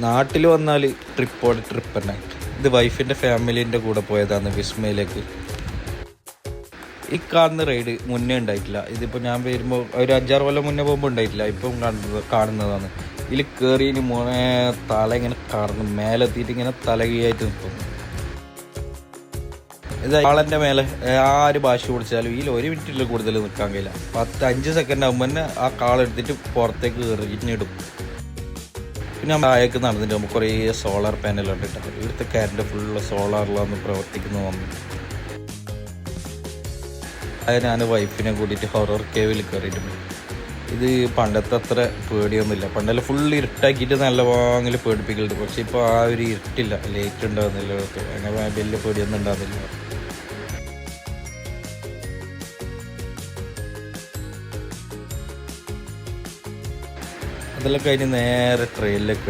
നാട്ടിൽ വന്നാൽ ട്രിപ്പോടെ ട്രിപ്പ് തന്നെ. ഇത് വൈഫിന്റെ ഫാമിലീന്റെ കൂടെ പോയതാണ് വിസ്മയിലേക്ക്. ഈ കാണുന്ന റൈഡ് മുന്നേ ഉണ്ടായിട്ടില്ല. ഇതിപ്പോൾ ഞാൻ വരുമ്പോൾ ഒരു അഞ്ചാറ് കൊല്ലം മുന്നേ പോകുമ്പോൾ ഉണ്ടായിട്ടില്ല. ഇപ്പം കാണുന്നത് കാണുന്നതാണ്. ഇതിൽ കയറി ഇനി മോനെ തല ഇങ്ങനെ കറന്ന് മേലെത്തിയിട്ട് ഇങ്ങനെ തലകീയായിട്ട് നിൽക്കും ഇത് ആളെന്റെ മേലെ ആര് ഭാഷ കുടിച്ചാലും ഇതിൽ ഒരു മിനിറ്റിൽ കൂടുതൽ നിൽക്കാൻ കഴിയില്ല. പത്ത് അഞ്ച് സെക്കൻഡ് ആകുമ്പോൾ തന്നെ ആ കാളെടുത്തിട്ട് പുറത്തേക്ക് കയറിഞ്ഞിടും പിന്നെ താഴേക്ക് നടന്നിട്ട് നമുക്ക് കുറേ സോളാർ പാനലുണ്ട് കേട്ടോ ഇവിടുത്തെ കറണ്ട് ഫുള്ള് സോളാറിലാണ് പ്രവർത്തിക്കുന്നു വന്നു അത് ഞാൻ വൈഫിനെ കൂട്ടിയിട്ട് ഹൊറർ കേവിൽ കയറിയിട്ടുണ്ട് ഇത് പണ്ടത്തെ അത്ര പേടിയൊന്നുമില്ല. പണ്ടെല്ലാം ഫുൾ ഇരുട്ടാക്കിയിട്ട് നല്ല വാങ്ങൽ പേടിപ്പിക്കലുണ്ട്. പക്ഷേ ഇപ്പോൾ ആ ഒരു ഇരുട്ടില്ല. ലൈറ്റ് ഉണ്ടാകുന്നില്ല അങ്ങനെ വലിയ പേടിയൊന്നും ഉണ്ടാകുന്നില്ല അതെല്ലാം കഴിഞ്ഞ് നേരെ ട്രെയിനിലേക്ക്